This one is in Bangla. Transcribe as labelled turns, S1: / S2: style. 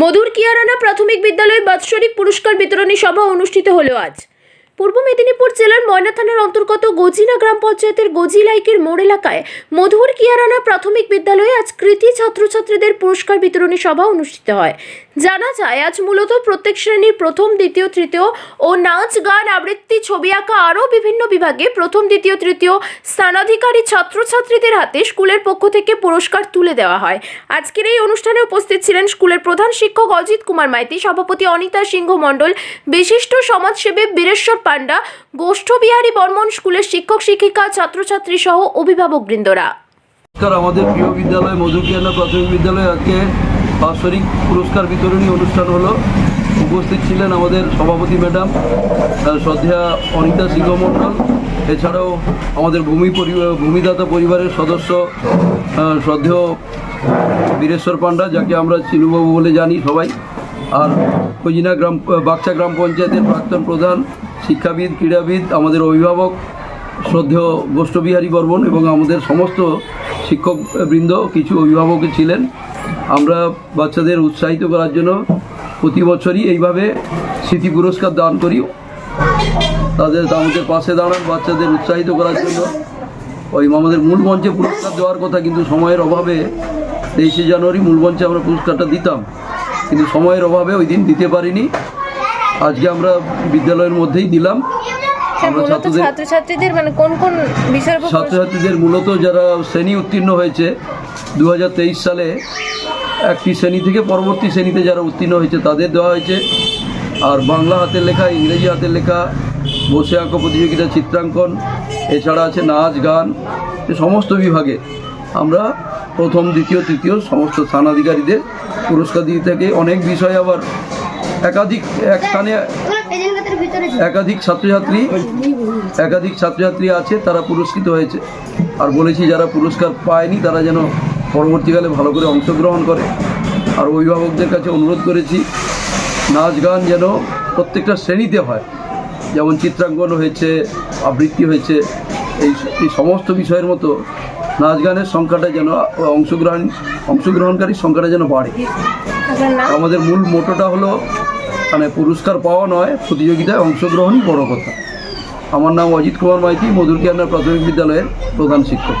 S1: মধুর কিয়ারানা প্রাথমিক বিদ্যালয়ে বাৎসরিক পুরস্কার বিতরণী সভা অনুষ্ঠিত হলো আজ। পূর্ব মেদিনীপুর জেলার ময়না থানার অন্তর্গত গজিনা গ্রাম পঞ্চায়েতের গজিলাইকের মোড় এলাকায় মধুর কিয়ারানা প্রাথমিক বিদ্যালয়ে আজ কৃতি ছাত্রছাত্রীদের পুরস্কার বিতরণী সভা অনুষ্ঠিত হয়। জানা যায়, আজ মূলত প্রত্যেক শ্রেণির প্রথম, দ্বিতীয়, তৃতীয় ও নাচ, গান, আবৃত্তি, ছবি আঁকা আরও বিভিন্ন বিভাগে প্রথম, দ্বিতীয়, তৃতীয় স্থানাধিকারী ছাত্রছাত্রীদের হাতে স্কুলের পক্ষ থেকে পুরস্কার তুলে দেওয়া হয়। আজকের এই অনুষ্ঠানে উপস্থিত ছিলেন স্কুলের প্রধান শিক্ষক অজিত কুমার মাইতি, সভাপতি অনিতা সিংহ মণ্ডল, বিশিষ্ট সমাজসেবী বীরেশ্বর পান্ডা গোষ্ঠবিহারী বর্মন স্কুলের শিক্ষক, শিক্ষিকা, ছাত্রছাত্রী সহ অভিভাবক বৃন্দরা
S2: নমস্কার, আমাদের প্রিয় বিদ্যালয় মধুকিয়ানা প্রাথমিক বিদ্যালয়ে আজকে বাৎসরিক পুরস্কার বিতরণী অনুষ্ঠান হলো। উপস্থিত ছিলেন আমাদের সভাপতি ম্যাডাম আহ, শ্রদ্ধেয়া অনিতা সিংহ মণ্ডল এছাড়াও আমাদের ভূমি ভূমিদাতা পরিবারের সদস্য শ্রদ্ধেয় বীরেশ্বর পান্ডা যাকে আমরা চিনুবাবু বলে জানি সবাই। আর কজিনা গ্রাম বাগচা গ্রাম পঞ্চায়েতের প্রাক্তন প্রধান শিক্ষাবিদ ক্রীড়াবিদ আমাদের অভিভাবক শ্রদ্ধেয় গোষ্ঠবিহারী বর্মন এবং আমাদের সমস্ত শিক্ষকবৃন্দ কিছু অভিভাবক ছিলেন। আমরা বাচ্চাদের উৎসাহিত করার জন্য প্রতি বছরই এইভাবে স্মৃতি পুরস্কার দান করি। তাদের আমাদের পাশে দাঁড়ান, বাচ্চাদের উৎসাহিত করার জন্য। ওই আমাদের মূল মঞ্চে পুরস্কার দেওয়ার কথা কিন্তু সময়ের অভাবে তেইশে জানুয়ারি মূল মঞ্চে আমরা পুরস্কারটা দিতাম। কিন্তু সময়ের অভাবে ওই দিন দিতে পারিনি। আজকে আমরা বিদ্যালয়ের মধ্যেই দিলাম।
S3: মূলত
S2: ছাত্রদের
S3: ছাত্রছাত্রীদের মানে কোন কোন বিষয়ের উপর
S2: ছাত্রছাত্রীদের মূলত যারা শ্রেণি উত্তীর্ণ হয়েছে দু হাজার তেইশ সালে একটি শ্রেণি থেকে পরবর্তী শ্রেণীতে যারা উত্তীর্ণ হয়েছে তাদের দেওয়া হয়েছে। আর বাংলা হাতের লেখা ইংরেজি হাতের লেখা বসে আঁকো প্রতিযোগিতা চিত্রাঙ্কন এছাড়া আছে নাচ গান এ সমস্ত বিভাগে আমরা প্রথম দ্বিতীয় তৃতীয় সমস্ত স্থানাধিকারীদের পুরস্কার দিয়ে থাকি। অনেক বিষয় আবার একাধিক এক স্থানে একাধিক ছাত্রছাত্রী একাধিক ছাত্রছাত্রী আছে, তারা পুরস্কৃত হয়েছে। আর বলেছি, যারা পুরস্কার পায়নি, তারা যেন পরবর্তীকালে ভালো করে অংশগ্রহণ করে। আর অভিভাবকদের কাছে অনুরোধ করেছি, নাচ গান যেন প্রত্যেকটা শ্রেণীতে হয়। যেমন চিত্রাঙ্কন হয়েছে, আবৃত্তি হয়েছে, এই সমস্ত বিষয়ের মতো নাচ গানের সংখ্যাটা যেন, অংশগ্রহণ, অংশগ্রহণকারীর সংখ্যাটা যেন বাড়ে। আমাদের মূল মোটোটা হলো মানে পুরস্কার পাওয়া নয়, প্রতিযোগিতায় অংশগ্রহণই বড় কথা। আমার নাম অজিত কুমার মাইতি মধুরকিয়ানা প্রাথমিক বিদ্যালয়ের প্রধান শিক্ষক।